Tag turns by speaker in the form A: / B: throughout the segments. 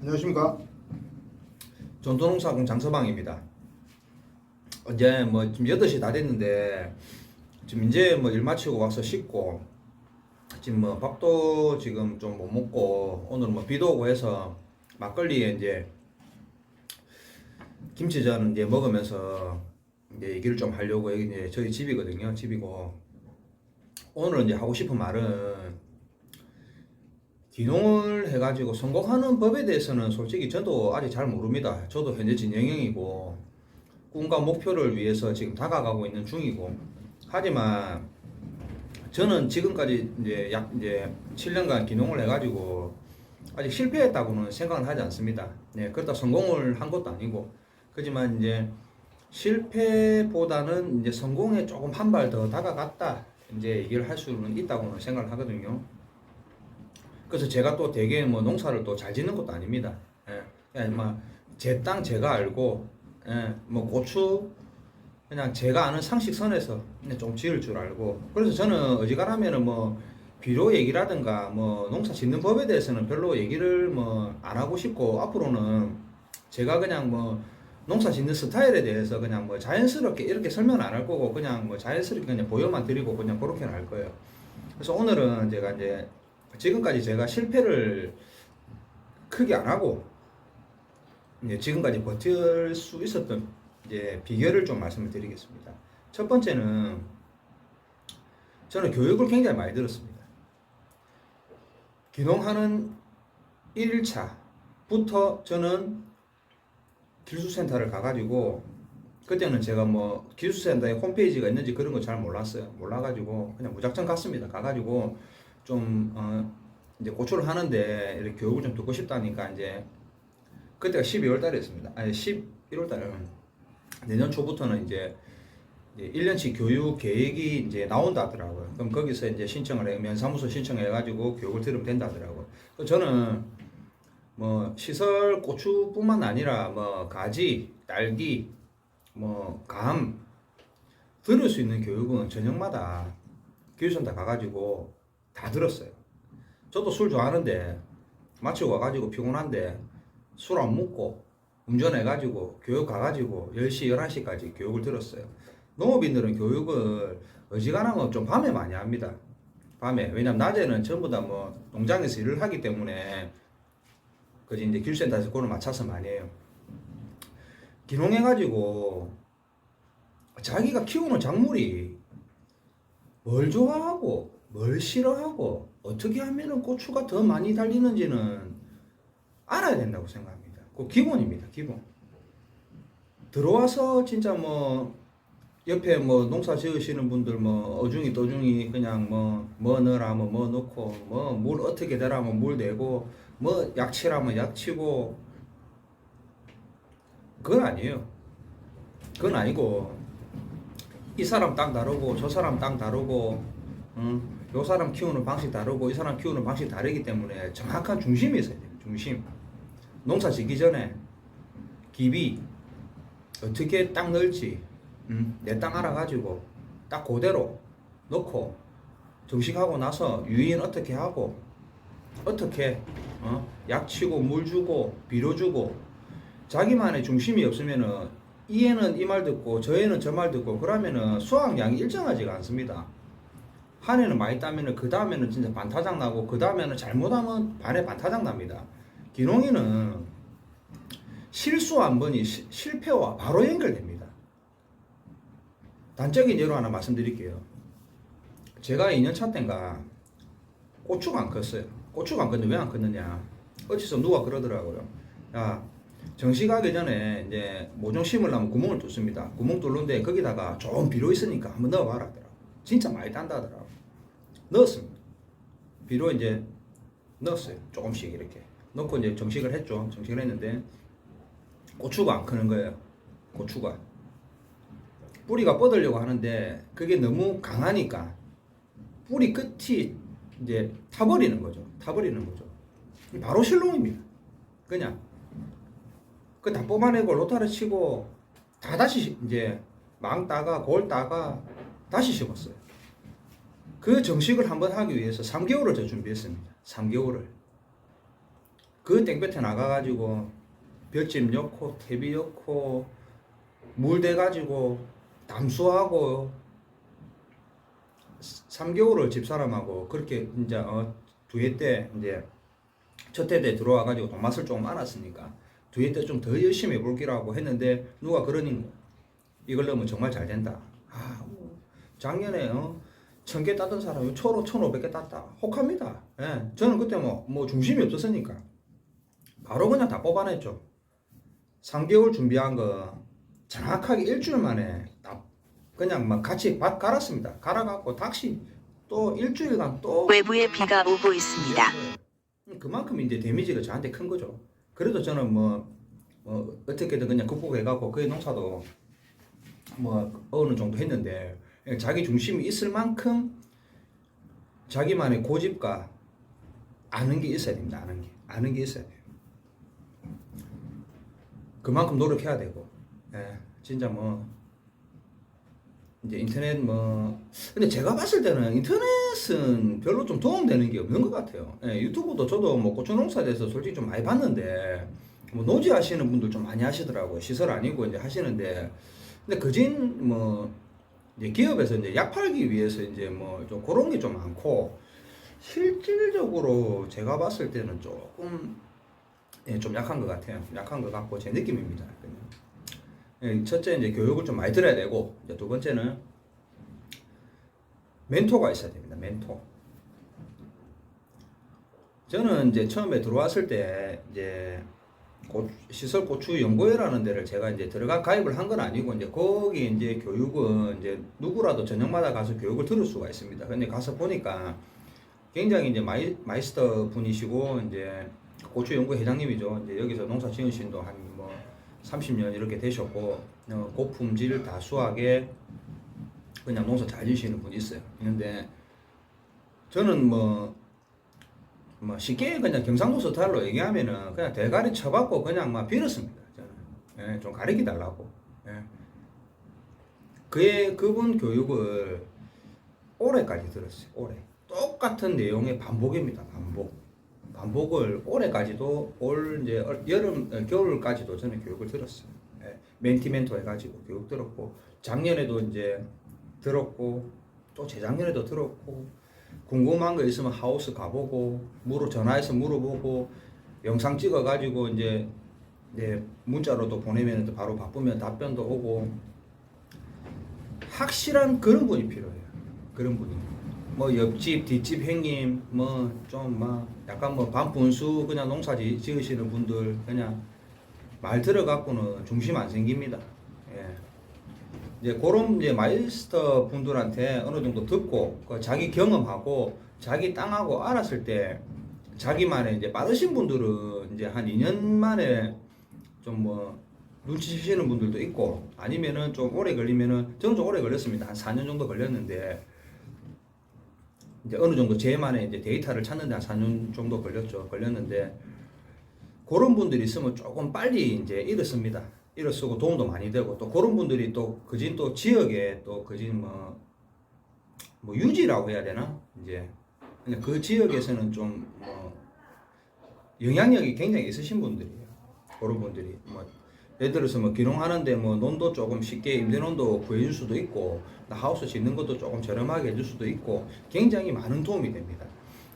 A: 안녕하십니까?
B: 전도농사공 장서방입니다. 이제 뭐 지금 8시 다 됐는데 지금 이제 뭐 일 마치고 와서 씻고 지금 뭐 밥도 지금 좀 못 먹고 오늘 뭐 비도 오고 해서 막걸리에 이제 김치전 이제 먹으면서 이제 얘기를 좀 하려고 여기 이제 저희 집이거든요. 집이고 오늘 이제 하고 싶은 말은 기농을 해가지고 성공하는 법에 대해서는 솔직히 저도 아직 잘 모릅니다. 저도 현재 진영형이고 꿈과 목표를 위해서 지금 다가가고 있는 중이고 하지만 저는 지금까지 이제 약 이제 7년간 기농을 해가지고 아직 실패했다고는 생각을 하지 않습니다. 네, 그렇다 성공을 한 것도 아니고 그지만 이제 실패보다는 이제 성공에 조금 한 발 더 다가갔다 이제 얘기를 할 수는 있다고는 생각을 하거든요. 그래서 제가 또 되게 뭐 농사를 또 잘 짓는 것도 아닙니다. 예. 그냥 뭐제 땅 제가 알고, 예. 뭐 고추 그냥 제가 아는 상식선에서 그냥 좀 지을 줄 알고. 그래서 저는 어지간하면은 뭐 비료 얘기라든가 뭐 농사 짓는 법에 대해서는 별로 얘기를 뭐 안 하고 싶고 앞으로는 제가 그냥 뭐 농사 짓는 스타일에 대해서 그냥 뭐 자연스럽게 이렇게 설명 안 할 거고 그냥 뭐 자연스럽게 그냥 보여만 드리고 그냥 그렇게 할 거예요. 그래서 오늘은 제가 이제 지금까지 제가 실패를 크게 안 하고 이제 지금까지 버틸 수 있었던 이제 비결을 좀 말씀을 드리겠습니다. 첫 번째는 저는 교육을 굉장히 많이 들었습니다. 기농하는 1일차부터 저는 기술센터를 가가지고 그때는 제가 뭐 기술센터에 홈페이지가 있는지 그런 거 잘 몰랐어요. 몰라가지고 그냥 무작정 갔습니다. 가가지고 좀 어, 이제 고초를 하는데 이렇게 교육을 좀 듣고 싶다니까 이제 그때가 12월 달이었습니다. 아니 11월 달에 내년 초부터는 이제 이제 1년치 교육 계획이 이제 나온다 하더라고요. 그럼 거기서 이제 신청을 해, 면사무소 신청해 가지고 교육을 들으면 된다 하더라고요. 저는 뭐 시설 고추뿐만 아니라 뭐 가지, 딸기, 뭐 감 들을 수 있는 교육은 저녁마다 교육센터 가가지고 다 들었어요. 저도 술 좋아하는데 마치고 와가지고 피곤한데 술 안 먹고 운전해가지고 교육 가가지고 10시, 11시까지 교육을 들었어요. 농업인들은 교육을 어지간하면 좀 밤에 많이 합니다. 밤에. 왜냐면 낮에는 전부 다 뭐 농장에서 일을 하기 때문에 그지 이제 길센터에서 그걸 맞춰서 많이 해요. 기농해가지고 자기가 키우는 작물이 뭘 좋아하고 뭘 싫어하고 어떻게 하면은 고추가 더 많이 달리는지는 알아야 된다고 생각합니다. 그 기본입니다. 기본. 들어와서 진짜 뭐 옆에 뭐 농사 지으시는 분들 뭐 어중이 떠중이 그냥 뭐뭐 넣으라 뭐뭐 넣고 뭐 물 어떻게 되라면 물 내고 뭐 약치라면 약치고 그건 아니에요. 그건 아니고 이 사람 땅 다르고 저 사람 땅 다르고 응? 요 사람 키우는 방식 다르고 이 사람 키우는 방식 다르기 때문에 정확한 중심이 있어야 돼요. 중심. 농사 짓기 전에 기비 어떻게 땅 넣을지 음, 내땅 알아가지고 딱 그대로 넣고 정식하고 나서 유인 어떻게 하고 어떻게 어? 약 치고 물 주고 비료 주고 자기만의 중심이 없으면은 이에는 이 말 듣고 저에는 저 말 듣고 그러면은 수확량이 일정하지가 않습니다. 한 해는 많이 따면은 그 다음에는 진짜 반타작 나고 그 다음에는 잘못하면 반에 반타작 납니다. 기농이는 실수 한 번이 시- 실패와 바로 연결됩니다. 단적인 예로 하나 말씀드릴게요. 제가 2년차 때인가 고추가 안 컸어요. 고추가 안 컸는데 왜 안 컸느냐. 어디서 누가 그러더라고요. 야, 정식하기 전에 이제 모종 심으려면 구멍을 뚫습니다. 구멍 뚫는데 거기다가 좋은 비료 있으니까 한번 넣어봐라 하더라고. 진짜 많이 딴다 하더라고. 넣었습니다. 비료 이제 넣었어요. 조금씩 이렇게. 넣고 이제 정식을 했죠. 정식을 했는데 고추가 안 크는 거예요. 고추가. 뿌리가 뻗으려고 하는데 그게 너무 강하니까 뿌리 끝이 이제 타버리는 거죠. 타버리는 거죠. 바로 실롱입니다. 그냥 그 다 뽑아내고 로타를 치고 다 다시 이제 망 따가 골 따가 다시 심었어요. 그 정식을 한번 하기 위해서 3개월을 저 준비했습니다. 3개월을. 그 땡볕에 나가가지고 볏짚 넣고 퇴비 넣고 물 대가지고 담수하고 3개월을 집사람하고 그렇게 이제 어, 두해 때 이제 첫 해 때 들어와가지고 돈맛을 조금 알았으니까 두해 때 좀 더 열심히 해볼기라고 했는데 누가 그러니 이걸 넣으면 정말 잘 된다. 아, 뭐 작년에 어, 천개 땄던 사람이 초로 천오백 개 땄다. 혹합니다. 예, 저는 그때 뭐, 뭐 중심이 없었으니까 바로 그냥 다 뽑아냈죠. 3개월 준비한 거 정확하게 일주일 만에 다 그냥 막 같이 밭 갈았습니다. 갈아갖고 다시 또 일주일간 또
A: 외부에 비가 오고 있습니다.
B: 그만큼 이제 데미지가 저한테 큰 거죠. 그래도 저는 뭐, 뭐 어떻게든 그냥 극복해갖고 그 농사도 뭐 어느 정도 했는데 자기 중심이 있을 만큼 자기만의 고집과 아는 게 있어야 됩니다. 아는 게 아는 게 있어야 돼요. 그만큼 노력해야 되고, 예, 진짜 뭐 이제 인터넷 뭐 근데 제가 봤을 때는 인터넷은 별로 좀 도움되는 게 없는 것 같아요. 예, 유튜브도 저도 뭐 고추 농사에 대해서 솔직히 좀 많이 봤는데 뭐 노지 하시는 분들 좀 많이 하시더라고요. 시설 아니고 이제 하시는데 근데 그진 뭐 이제 기업에서 이제 약 팔기 위해서 이제 뭐 좀 그런 게 좀 많고 실질적으로 제가 봤을 때는 조금 예, 좀 약한 것 같아요. 약한 것 같고 제 느낌입니다. 예, 첫째 이제 교육을 좀 많이 들어야 되고 이제 두 번째는 멘토가 있어야 됩니다. 멘토. 저는 이제 처음에 들어왔을 때 이제 고- 시설 고추 연구회라는 데를 제가 이제 들어가 가입을 한 건 아니고 이제 거기 이제 교육은 이제 누구라도 저녁마다 가서 교육을 들을 수가 있습니다. 근데 가서 보니까 굉장히 이제 마이, 마이스터 분이시고 이제 고추 연구 회장님이죠. 이제 여기서 농사 지으신 도 한 뭐 30년 이렇게 되셨고 어, 고품질 다수하게 그냥 농사 잘 지시는 분이 있어요. 있는데 저는 뭐, 뭐 쉽게 그냥 경상도 스타일로 얘기하면은 그냥 대가리 쳐받고 그냥 막 빌었습니다. 저는 예, 좀 가르쳐 달라고. 예. 그의 그분 교육을 올해까지 들었어요. 올해 똑같은 내용의 반복입니다. 반복. 반복을 올해까지도 올 이제 얼- 여름 어, 겨울까지도 저는 교육을 들었어요. 예, 멘티 멘토 해가지고 교육 들었고 작년에도 이제 들었고 또 재작년에도 들었고 궁금한 거 있으면 하우스 가보고 물어 전화해서 물어보고 영상 찍어가지고 이제 이제 문자로도 보내면 또 바로 바쁘면 답변도 오고 확실한 그런 분이 필요해요. 그런 분이. 뭐 옆집 뒷집 형님 뭐 좀 막 약간 뭐 반분수 그냥 농사 지- 지으시는 분들 그냥 말 들어갖고는 중심 안 생깁니다. 예. 이제 그런 이제 마이스터 분들한테 어느 정도 듣고 그 자기 경험하고 자기 땅하고 알았을 때 자기만의 이제 빠르신 분들은 이제 한 2년 만에 좀 뭐 눈치채시는 분들도 있고 아니면은 좀 오래 걸리면은 저는 좀 오래 걸렸습니다. 한 4년 정도 걸렸는데 이제 어느 정도 제만의 이제 데이터를 찾는데 한 4년 정도 걸렸죠. 걸렸는데 그런 분들이 있으면 조금 빨리 이제 씁니다. 일을 쓰고 도움도 많이 되고 또 그런 분들이 또 그진 또 지역에 또 그진 뭐, 뭐 유지라고 해야 되나 이제 그냥 그 지역에서는 좀 뭐 영향력이 굉장히 있으신 분들이에요. 그런 분들이 뭐 예를 들어서 뭐 기농하는데 뭐 논도 조금 쉽게 임대논도 구해줄 수도 있고 나 하우스 짓는 것도 조금 저렴하게 해줄 수도 있고 굉장히 많은 도움이 됩니다.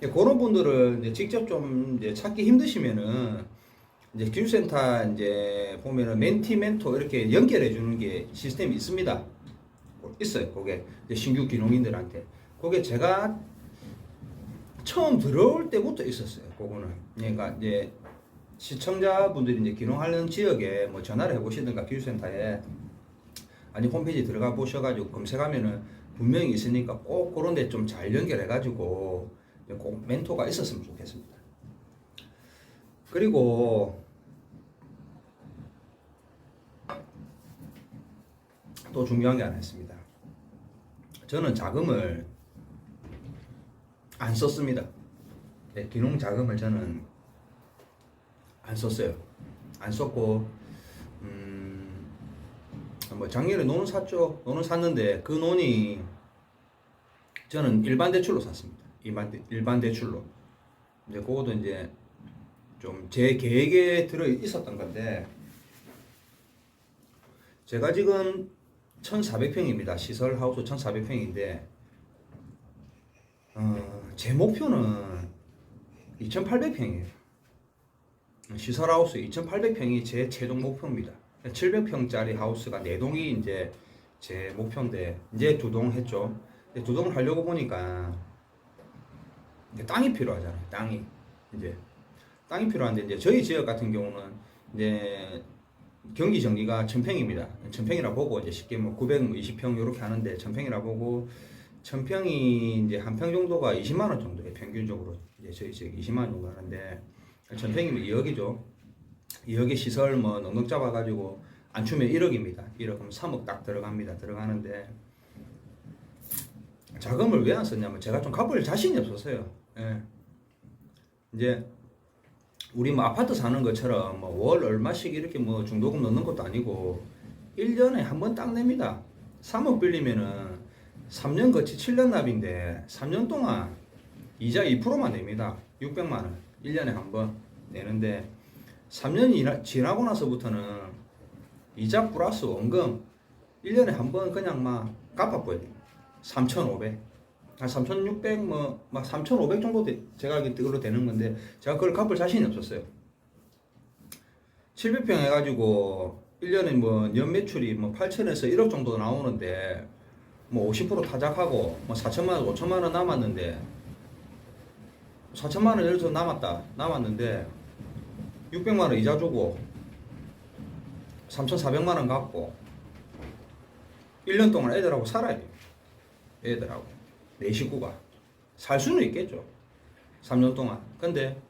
B: 그런 분들을 이제 직접 좀 이제 찾기 힘드시면은 이제 기술센터 이제 보면은 멘티 멘토 이렇게 연결해 주는 게 시스템이 있습니다. 있어요. 그게 신규 기농인들한테. 그게 제가 처음 들어올 때부터 있었어요. 그거는. 그러니까 이제 시청자분들이 이제 기농하는 지역에 뭐 전화를 해보시든가 기술센터에 아니 홈페이지 들어가 보셔가지고 검색하면은 분명히 있으니까 꼭 그런 데 좀 잘 연결해가지고 꼭 멘토가 있었으면 좋겠습니다. 그리고 또 중요한 게 하나 있습니다. 저는 자금을 안 썼습니다. 네, 기농 자금을 저는 안 썼어요. 안 썼고, 음, 뭐 작년에 논을 샀죠. 논을 샀는데 그 논이 저는 일반 대출로 샀습니다. 일반 대, 일반 대출로. 이제 그것도 이제 좀 제 계획에 들어 있었던 건데 제가 지금 1,400평입니다. 시설 하우스 1,400평인데 어, 제 목표는 2,800평이에요. 시설 하우스 2,800평이 제 최종 목표입니다. 700평짜리 하우스가 4동이 이제 제 목표인데 이제 두 동 했죠. 두 동을 하려고 보니까 땅이 필요하잖아요. 땅이 이제 땅이 필요한데 이제 저희 지역 같은 경우는 이제 경기 정리가 천평입니다. 천평이라 보고 이제 쉽게 뭐 920평 이렇게 하는데 천평이라 보고 천평이 이제 한 평 정도가 20만 원 정도에 평균적으로 이제 저희 지역 20만 원 정도 하는데 천평이면 2억이죠. 2억의 시설 뭐 넉넉 잡아가지고 안 추면 1억입니다. 1억 그럼 3억 딱 들어갑니다. 들어가는데 자금을 왜 안 썼냐면 제가 좀 갚을 자신이 없었어요. 예. 이제 우리 뭐 아파트 사는 것처럼 뭐 월 얼마씩 이렇게 뭐 중도금 넣는 것도 아니고 1년에 한 번 딱 냅니다. 3억 빌리면은 3년 거치 7년 납인데 3년 동안 이자 2%만 냅니다. 600만 원. 1년에 한 번 내는데 3년이 지나고 나서부터는 이자 플러스 원금 1년에 한 번 그냥 막 갚아버려야 돼요. 3,500. 한 3,600, 뭐, 막 3,500 정도 되, 제가 알기 그걸로 되는 건데, 제가 그걸 갚을 자신이 없었어요. 700평 해가지고, 1년에 뭐, 연 매출이 뭐, 8천에서 1억 정도 나오는데, 뭐, 50% 타작하고, 뭐, 4천만 원, 5천만 원 남았는데, 4천만 원 예를 들어 남았다. 남았는데, 600만 원 이자 주고, 3,400만 원 갚고, 1년 동안 애들하고 살아야 돼요. 애들하고. 내 식구가. 살 수는 있겠죠. 3년 동안. 근데,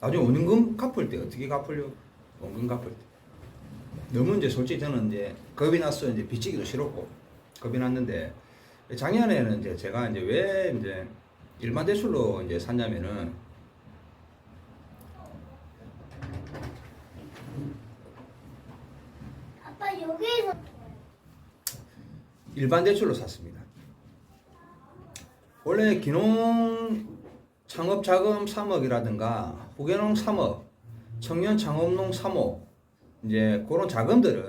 B: 나중에 원금 갚을 때 어떻게 갚으려고? 원금 갚을 때. 너무 이제 솔직히 저는 이제 겁이 났어. 이제 빚지기도 싫었고. 겁이 났는데, 작년에는 이제 제가 이제 왜 이제 일반 대출로 이제 샀냐면은,
C: 아빠 여기에서
B: 일반 대출로 샀습니다. 원래 기농 창업 자금 3억이라든가 후계농 3억, 청년 창업농 3억 이제 그런 자금들은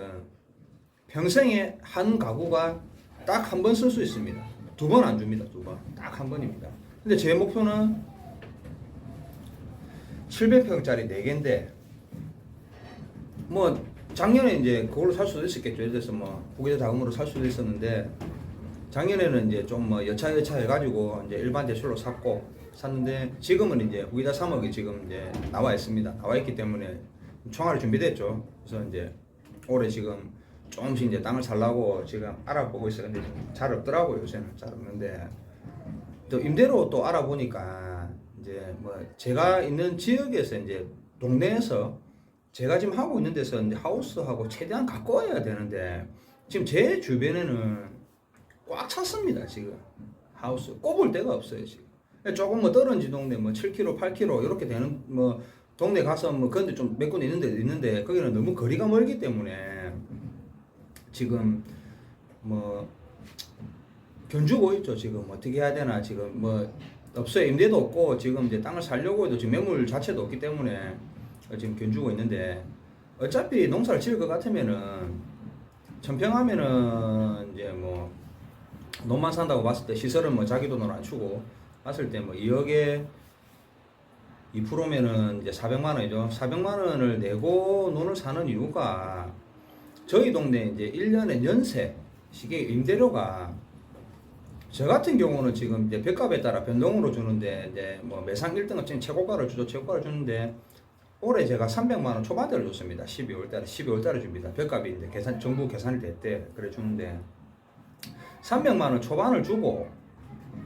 B: 평생에 한 가구가 딱 한 번 쓸 수 있습니다. 두 번 안 줍니다. 두 번. 딱 한 번입니다. 근데 제 목표는 700평짜리 4개인데 뭐 작년에 이제 그걸로 살 수도 있었겠죠. 예를 들어서 뭐 후계자 자금으로 살 수도 있었는데 작년에는 이제 좀 뭐 여차 여차 해가지고 이제 일반 대출로 샀고 샀는데 지금은 이제 후계자 3억이 지금 이제 나와 있습니다. 나와 있기 때문에 총알이 준비됐죠. 그래서 이제 올해 지금 조금씩 이제 땅을 살라고 지금 알아보고 있어요. 근데 잘 없더라고요. 요새는 잘 없는데 또 임대로 또 알아보니까 이제 뭐 제가 있는 지역에서 이제 동네에서 제가 지금 하고 있는 데서 이제 하우스하고 최대한 가까워야 되는데 지금 제 주변에는 꽉 찼습니다 지금. 하우스. 꼽을 데가 없어요 지금. 조금 뭐 떨어진 동네 뭐 7km 8km 이렇게 되는 뭐 동네 가서 뭐 그런데 좀 몇 군데 있는데 있는데 거기는 너무 거리가 멀기 때문에 지금 뭐 견주고 있죠 지금. 어떻게 해야 되나 지금 뭐 없어요. 임대도 없고 지금 이제 땅을 살려고 해도 지금 매물 자체도 없기 때문에 지금 견주고 있는데 어차피 농사를 지을 것 같으면은 천평하면은 이제 뭐 돈만 산다고 봤을 때 시설은 뭐 자기 돈으로 안 주고 봤을 때 뭐 2억에 2%면은 이제 400만 원이죠. 400만 원을 내고 논을 사는 이유가 저희 동네 이제 1년에 연세 시계 임대료가 저 같은 경우는 지금 이제 벽값에 따라 변동으로 주는데 이제 뭐 매상 1등은 지금 최고가를 주죠. 최고가를 주는데 올해 제가 300만 원 초반대를 줬습니다. 12월 달에 12월 달에 줍니다. 벽값이 이제 계산 정부 계산이 됐대. 그래 주는데 300만 원 초반을 주고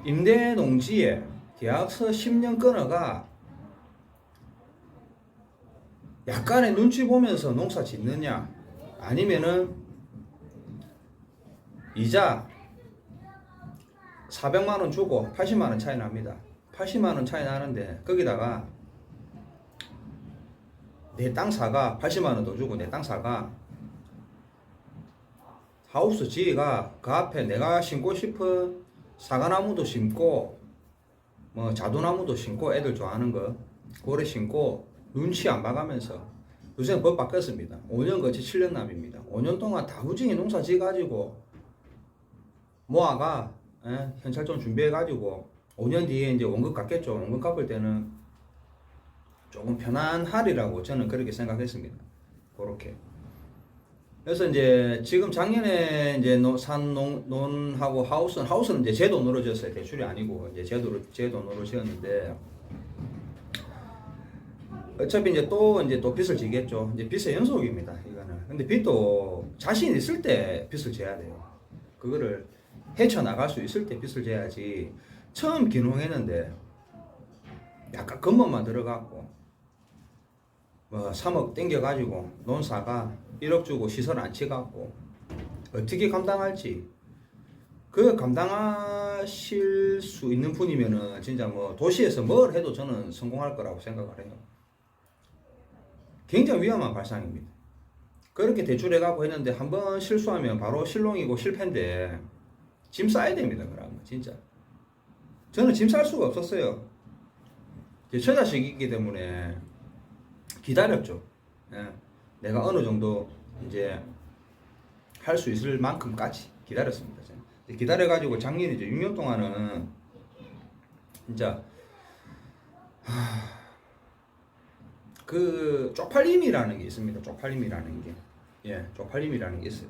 B: 임대 농지에 계약서 10년 끊어가 약간의 눈치 보면서 농사 짓느냐 아니면은 이자 400만 원 주고 80만 원 차이 납니다. 80만 원 차이 나는데 거기다가 내 땅 사가 80만 원 더 주고 내 땅 사가 하우스 지가 그 앞에 내가 심고 싶은 사과나무도 심고 뭐 자두나무도 심고 애들 좋아하는 거 고래 신고 눈치 안 봐가면서 요새는 법 바뀌었습니다. 5년 거치 7년 납입니다. 5년 동안 다부징이 농사 지어가지고 모아가 예, 현찰 좀 준비해가지고 5년 뒤에 이제 원금 갚겠죠. 원금 갚을 때는 조금 편안하리라고 저는 그렇게 생각했습니다. 그렇게. 그래서 이제 지금 작년에 이제 노- 산 논, 논하고 하우스는 하우스는 이제 제 돈으로 지었어요. 대출이 아니고 이제 제 돈으로 제 돈으로 지었는데 어차피 이제 또 이제 또 빚을 지겠죠. 이제 빚의 연속입니다. 이거는. 근데 빚도 자신 있을 때 빚을 져야 돼요. 그거를 헤쳐 나갈 수 있을 때 빚을 져야지. 처음 기농했는데 약간 겉멋만 들어갔고 뭐 3억 땡겨가지고 논사가 1억 주고 시설 안 치갖고 어떻게 감당할지 그 감당하실 수 있는 분이면은 진짜 뭐 도시에서 뭘 해도 저는 성공할 거라고 생각을 해요. 굉장히 위험한 발상입니다. 그렇게 대출해갖고 했는데 한 번 실수하면 바로 실롱이고 실패인데 짐 싸야 됩니다. 그러면 진짜 저는 짐 쌀 수가 없었어요. 제 처자식이기 때문에 기다렸죠. 예. 내가 어느 정도 이제 할 수 있을 만큼까지 기다렸습니다. 기다려가지고 작년 이제 6년 동안은 진짜 하... 그 쪽팔림이라는 게 있습니다. 쪽팔림이라는 게 예, 쪽팔림이라는 게 있어요.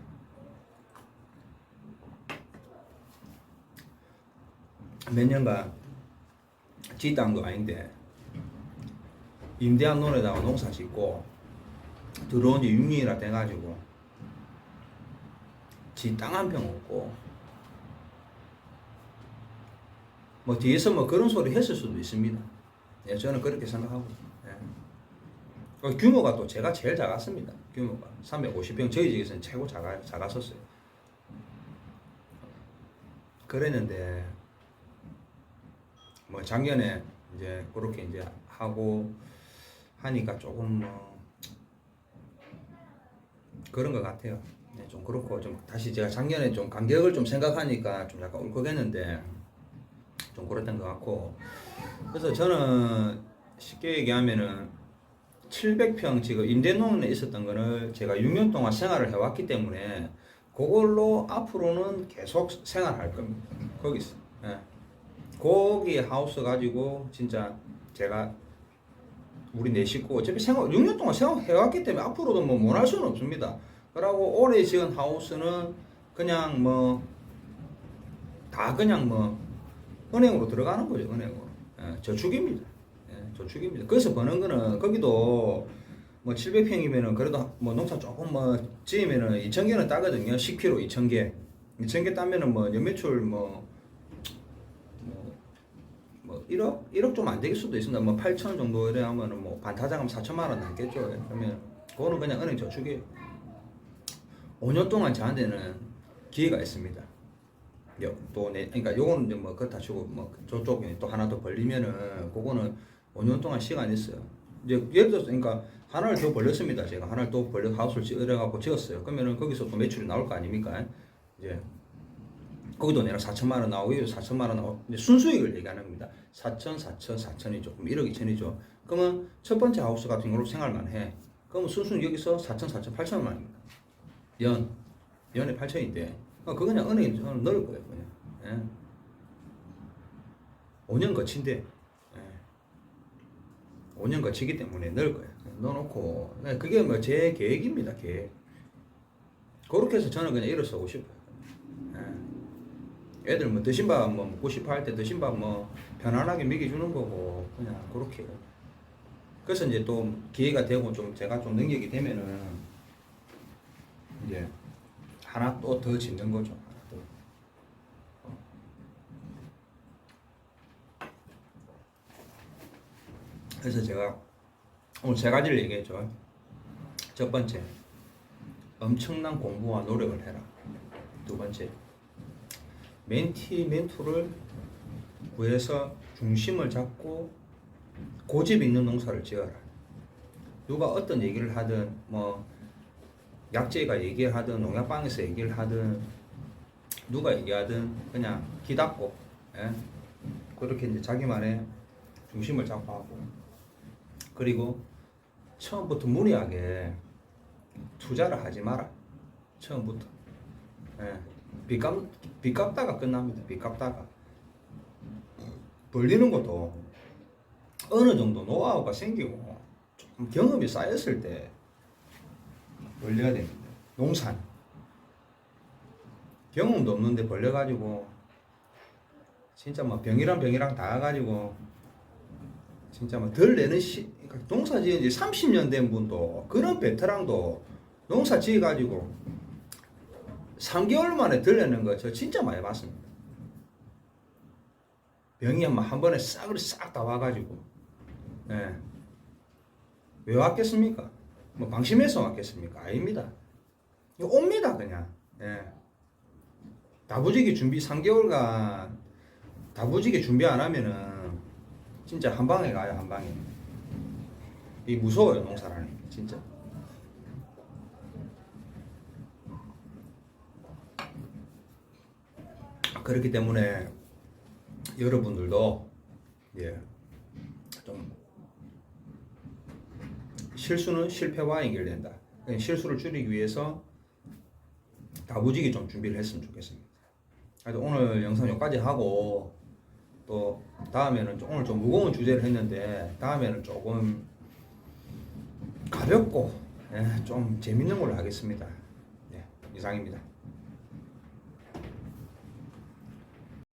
B: 몇 년간 지 땅도 아닌데 임대한 논에다가 농사 짓고 들어온 지 6년이나 돼가지고 지 땅 한 평 없고 뭐 뒤에서 뭐 그런 소리 했을 수도 있습니다. 예, 저는 그렇게 생각하고 예. 그 규모가 또 제가 제일 작았습니다. 규모가 350평 저희 집에서는 최고 작아, 작았었어요. 그랬는데 뭐 작년에 이제 그렇게 이제 하고 하니까 조금 뭐 그런 것 같아요. 네, 좀 그렇고 좀 다시 제가 작년에 좀 간격을 좀 생각하니까 좀 약간 울컥했는데 좀 그랬던 것 같고 그래서 저는 쉽게 얘기하면은 700평 지금 임대농에 있었던 거를 제가 6년 동안 생활을 해왔기 때문에 그걸로 앞으로는 계속 생활할 겁니다. 거기서. 예. 거기 하우스 가지고 진짜 제가 우리 네 식구 어차피 생활 6년 동안 생활해왔기 때문에 앞으로도 뭐 못할 수는 없습니다. 그러고 올해 지은 하우스는 그냥 뭐 다 그냥 뭐 은행으로 들어가는 거죠 은행으로 예, 저축입니다. 예, 저축입니다. 거기서 버는 거는 거기도 뭐 700평이면은 그래도 뭐 농사 조금 뭐 지으면은 2,000개는 따거든요. 10kg 2,000개. 2,000개 따면은 뭐 연매출 뭐 1억 1억 좀안될 수도 있습니다. 뭐 8천 정도 이래 하면은 뭐 반타작하면 4천만 원 남겠죠. 그러면 그거는 그냥 은행 저축이에요. 5년 동안 저한테는 기회가 있습니다. 요, 또 내, 그러니까 요거는 이제 뭐 그렇다 치고 뭐 저쪽에 또 하나 더 벌리면은 그거는 5년 동안 시간이 있어요. 이제 예를 들어서 그러니까 하나를 더 벌렸습니다. 제가 하나를 또 벌려 하우스를 지으려 갖고 지었어요. 그러면은 거기서 또 매출이 나올 거 아닙니까? 이제 거기도 내가 4천만 원 나오고 여기도 4천만 원 나오고 순수익을 얘기하는 겁니다. 4천, 4천, 4천이죠. 그럼 1억 2천이죠. 그러면 첫 번째 하우스 같은 경우로 생활만 해. 그러면 순수익 여기서 4천, 4천, 8천만 원입니다. 연 연에 8천인데 어, 그거 그냥 은행에 넣을 거예요 그냥 예. 5년 거친데 예. 5년 거치기 때문에 넣을 거예요 넣어놓고 네, 그게 뭐 제 계획입니다 계획 그렇게 해서 저는 그냥 일을 쓰고 싶어요 예. 애들 뭐 드신 밥 뭐 먹고 싶어 할 때 드신 밥 뭐 편안하게 먹여주는 거고 그냥 그렇게 그래서 이제 또 기회가 되고 좀 제가 좀 능력이 되면은 이제 하나 또 더 짓는 거죠. 그래서 제가 오늘 세 가지를 얘기했죠. 첫 번째, 엄청난 공부와 노력을 해라. 두 번째, 멘티 멘토를 구해서 중심을 잡고 고집 있는 농사를 지어라. 누가 어떤 얘기를 하든 뭐 약재가 얘기를 하든 농약방에서 얘기를 하든 누가 얘기하든 그냥 기닫고 예? 그렇게 이제 자기만의 중심을 잡고 하고 그리고 처음부터 무리하게 투자를 하지 마라. 처음부터. 예. 빚 갚, 빚 갚다가 끝납니다. 빚 갚다가. 벌리는 것도 어느 정도 노하우가 생기고 좀 경험이 쌓였을 때 벌려야 됩니다. 농산. 경험도 없는데 벌려가지고 진짜 뭐 병이랑 병이랑 다 가지고 진짜 뭐덜 내는 시 그러니까 농사 지은 지 30년 된 분도 그런 베테랑도 농사 지어 가지고 3개월 만에 덜 내는 거 저 진짜 많이 봤습니다. 병이 한한 번에 싹으로 싹 다 와가지고 예. 왜 왔겠습니까? 뭐 방심해서 왔겠습니까? 아닙니다. 옵니다 그냥. 예. 다부지기 준비 3개월간 다부지기 준비 안 하면은 진짜 한 방에 가요 한 방에. 이 무서워요 농사라는 게 진짜. 그렇기 때문에 여러분들도 예. 좀 실수는 실패와 연결된다. 그러니까 실수를 줄이기 위해서 다부지기 좀 준비를 했으면 좋겠습니다. 그래서 오늘 영상 여기까지 하고 또 다음에는 좀- 오늘 좀 무거운 주제를 했는데 다음에는 조금 가볍고 예, 좀 재밌는 걸로 하겠습니다. 네, 이상입니다.